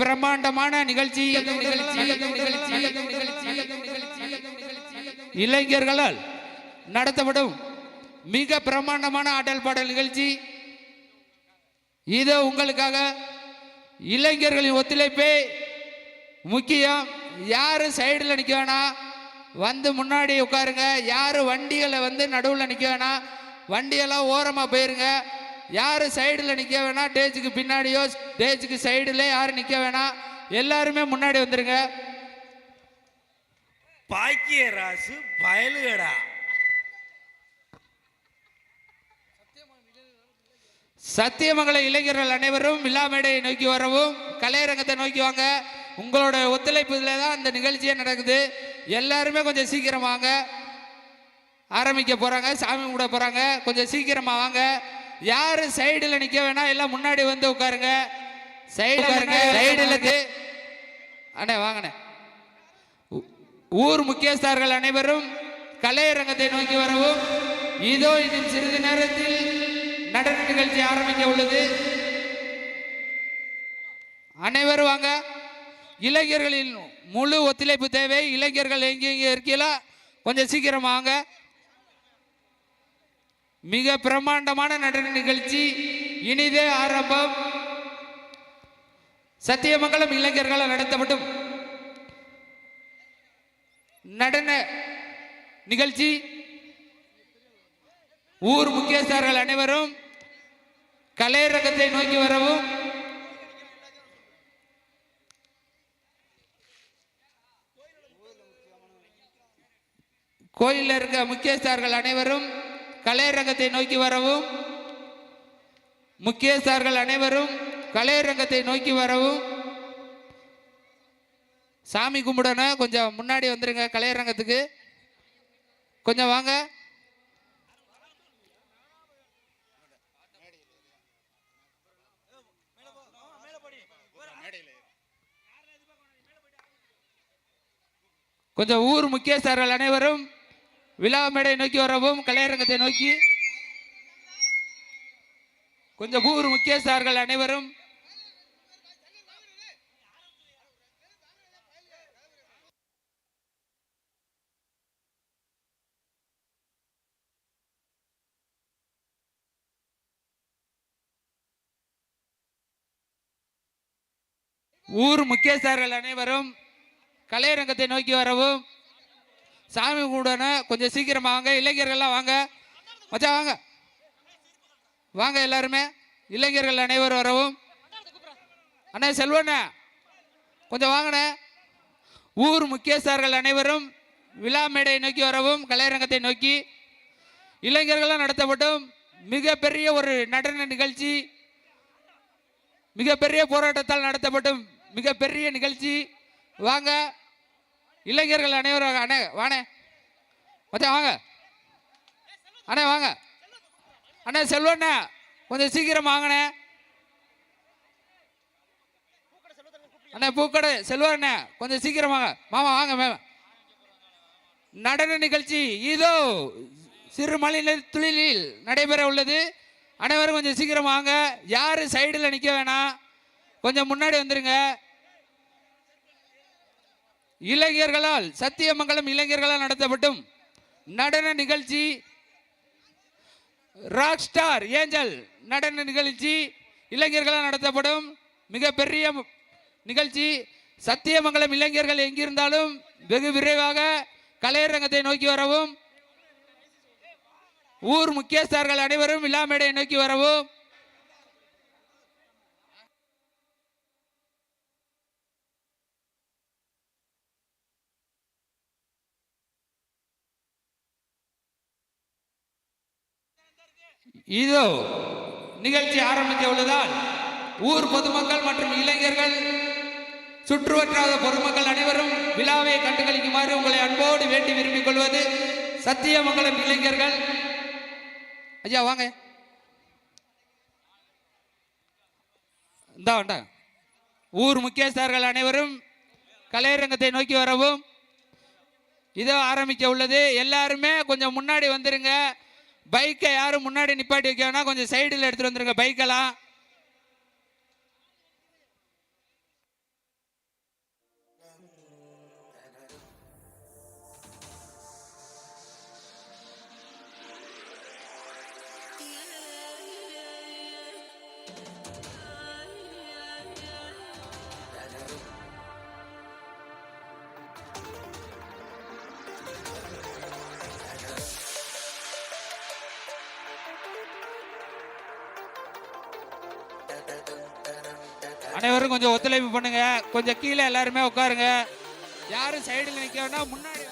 பிரம்மாண்டமான நிகழ்ச்சி. இளைஞர்களால் நடத்தப்படும் மிக பிரம்மாண்டமான ஆடல் பாடல் நிகழ்ச்சி. இதோ உங்களுக்காக இளைஞர்களின் ஒத்துழைப்பே முக்கியம். யாரும் சைடில் நிற்க வேணாம் வந்து முன்னாடி உட்காருங்க. யாரும் வண்டிகளை வந்து நடுவில் நிற்க வேணாம் வண்டியெல்லாம் ஓரமாக போயிருங்க. யாரும் சைடில் நிற்க வேணாம் ஸ்டேஜுக்கு பின்னாடியோ ஸ்டேஜுக்கு சைடில் யாரும் நிற்க வேணாம் எல்லாருமே முன்னாடி வந்துருங்க. பாக்கிய ராசு பயலுகடா. சத்தியமங்கல இளைஞர்கள் அனைவரும் விழா மேடையை நோக்கி வரவும் கலையரங்கத்தை நோக்கி வாங்க. உங்களோட ஒத்துழைப்புல தான் இந்த நிகழ்ச்சியே நடக்குது. எல்லாருமே கொஞ்சம் சீக்கிரம் வாங்க. ஆரம்பிக்க போறாங்க சாமி கும்பிட போறாங்க. கொஞ்சம் சீக்கிரமா வாங்க. யாரும் சைடில் நிக்க வேணாம் எல்லாம் முன்னாடி வந்து உட்காருங்க. சைடு உட்காருங்க. சைடில் அண்ணே வாங்கண்ணே. ஊர் முக்கியஸ்தர்கள் அனைவரும் கலையரங்கத்தை நோக்கி வரவும் இதோ இன்னும் சிறிது நேரத்தில் நடன நிகழ்ச்சி ஆரம்பிக்க உள்ளது. அனைவரும் வாங்க. இளைஞர்களின் முழு ஒத்துழைப்பு தேவை. இளைஞர்கள் எங்கே எங்கே இருக்கீங்களோ கொஞ்சம் சீக்கிரம் வாங்க. மிக பிரம்மாண்டமான நடன நிகழ்ச்சி. இனிதே ஆரம்பம். சத்தியமங்கலம் இளைஞர்களால் நடத்தப்படும் நடன நிகழ்ச்சி. ஊர் முக்கியஸ்தர்கள் அனைவரும் கலையரகத்தை நோக்கி வரவும். கோயிலில் இருக்க முக்கியஸ்தர்கள் அனைவரும் கலையரங்கத்தை நோக்கி வரவும் முக்கியஸ்தார்கள் அனைவரும் கலையரங்கத்தை நோக்கி வரவும். சாமி கும்பிடணும். கொஞ்சம் முன்னாடி வந்துருங்க கலையரங்கத்துக்கு. கொஞ்சம் வாங்க. கொஞ்சம் ஊர் முக்கியஸ்தர்கள் அனைவரும் விழா மேடை நோக்கி வரவும் கலையரங்கத்தை நோக்கி. கொஞ்சம் ஊர் முக்கியஸ்தார்கள் அனைவரும் ஊர் முக்கியஸ்தார்கள் அனைவரும் கலையரங்கத்தை நோக்கி வரவும் சாமி கும்பிடணும். கொஞ்சம் சீக்கிரமா வாங்க. இளைஞர்கள்லாம் வாங்க. மச்சா வாங்க. வாங்க எல்லாருமே. இளைஞர்கள் அனைவரும் வரவும். அண்ணே செல்வண்ணே கொஞ்சம் வாங்கண்ணே. ஊர் முக்கியஸ்தர்கள் அனைவரும் விழா மேடையை நோக்கி வரவும் கலையரங்கத்தை நோக்கி. இளைஞர்களால் நடத்தப்படும் மிகப்பெரிய ஒரு நடன நிகழ்ச்சி. மிகப்பெரிய போராட்டத்தால் நடத்தப்படும் மிகப்பெரிய நிகழ்ச்சி. வாங்க. இளைஞர்கள் அனைவரும் அண்ணே வாணே. மச்சான் வாங்க. அண்ணே வாங்க. அண்ணே செல்வண்ணே கொஞ்சம் சீக்கிரம் வாங்கண்ணே. அண்ணே பூக்கடை செல்வண்ணே கொஞ்சம் சீக்கிரம் வாங்க. மாமா வாங்க மேம். நடன நிகழ்ச்சி இதோ சிறு மலை துளிலில் நடைபெற உள்ளது. அனைவரும் கொஞ்சம் சீக்கிரம் வாங்க. யாரு சைடில் நிற்க வேணாம். கொஞ்சம் முன்னாடி வந்துருங்க. இளைஞர்களால் சத்தியமங்கலம் இளைஞர்களால் நடத்தப்படும் நடன நிகழ்ச்சி ராக் ஸ்டார் ஏஞ்சல் நடன நிகழ்ச்சி இளைஞர்களால் நடத்தப்படும். மிகப்பெரிய நிகழ்ச்சி. சத்தியமங்கலம் இளைஞர்கள் எங்கிருந்தாலும் வெகு விரைவாக கலையரங்கத்தை நோக்கி வரவும் ஊர் முக்கியஸ்தர்கள் அனைவரும் விழா மேடையை நோக்கி வரவும் இதோ நிகழ்ச்சி ஆரம்பிக்க ஊர் பொதுமக்கள் மற்றும் இளைஞர்கள் சுற்றுவற்றாத பொதுமக்கள் அனைவரும் விழாவை கண்டுகளிக்குமாறு உங்களை அன்போடு வேண்டி விரும்பிக் கொள்வது சத்தியமங்கலம் இளைஞர்கள். ஐயா வாங்க. இந்தா வேண்டாம் ஊர் முக்கியஸ்தர்கள் அனைவரும் கலையரங்கத்தை நோக்கி வரவும் இதோ ஆரம்பிக்க உள்ளது. எல்லாருமே கொஞ்சம் முன்னாடி வந்துருங்க. பைக்கை யாரும் முன்னாடி நிப்பாட்டி வைக்கணும்னா கொஞ்சம் சைடில் எடுத்துட்டு வந்துருங்க பைக்கெல்லாம். அனைவரும் கொஞ்சம் ஒத்துழைப்பு பண்ணுங்க. கொஞ்சம் கீழே எல்லாருமே உட்காருங்க. யாரும் சைடில் நிற்க வேண்டாம் முன்னாடி